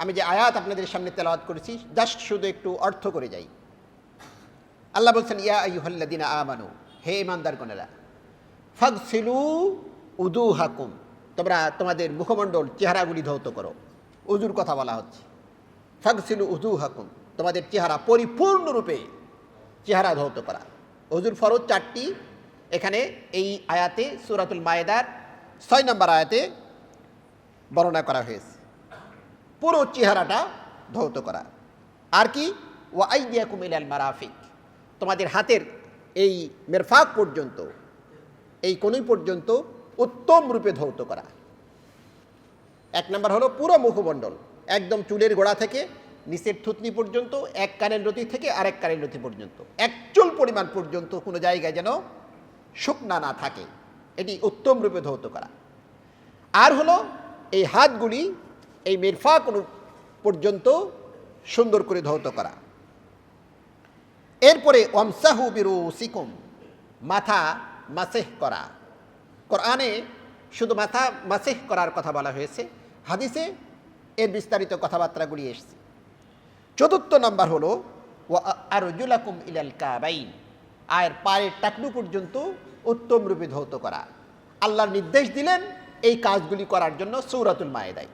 আমি যে আয়াত আপনাদের সামনে তেলাওয়াত করেছি, জাস্ট শুধু একটু অর্থ করে যাই। আল্লাহ বলছেন, ইয়া আই আইয়ুহাল্লাদিনা আমানু, হে ইমানদার গণেরা ফাগসিলু উদু হাকুম তোমরা তোমাদের মুখমণ্ডল চেহারাগুলি ধৌত করো। উজুর কথা বলা হচ্ছে। ফাগসিলু উদু হাকুম তোমাদের চেহারা পরিপূর্ণরূপে চেহারা ধৌত করা। অজুর ফরজ চারটি। এখানে এই আয়াতে সুরাতুল মায়েদার ছয় নম্বর আয়াতে বর্ণনা করা হয়েছে। পুরো চেহারাটা ধৌত করা। আর কি? ও আইডিয়া কুমিলাল মারাফিক। তোমাদের হাতের এই মেরফাক পর্যন্ত, এই কনুই পর্যন্ত উত্তম রূপে ধৌত করা। এক নম্বর হলো পুরো মুখমণ্ডল, একদম চুলের গোড়া থেকে, নিচের থুতনি পর্যন্ত, এক কানের রতি থেকে আরেক কানের রতি পর্যন্ত। এক চুল পরিমাণ পর্যন্ত কোনো জায়গায় যেন শুকনা না থাকে। এটি উত্তম রূপে ধৌত করা। আর হলো এই হাতগুলি এই মেরফা পর্যন্ত সুন্দর করে ধৌত করা। এরপরে অমসাহু বিরু সিকুম মাথা মাসেহ করা। কোরআনে শুধু মাথা মাসেহ করার কথা বলা হয়েছে, হাদিসে এর বিস্তারিত কথাবার্তাগুলি এসছে। চতুর্থ নম্বর হলো ও আরজুলাকুম ইলাল কাবাইন আর পায়ের টাকনু পর্যন্ত উত্তম রূপে ধৌত করা। আল্লাহর নির্দেশ দিলেন এই কাজগুলি করার জন্য সৌরাতুল মায়েদায়।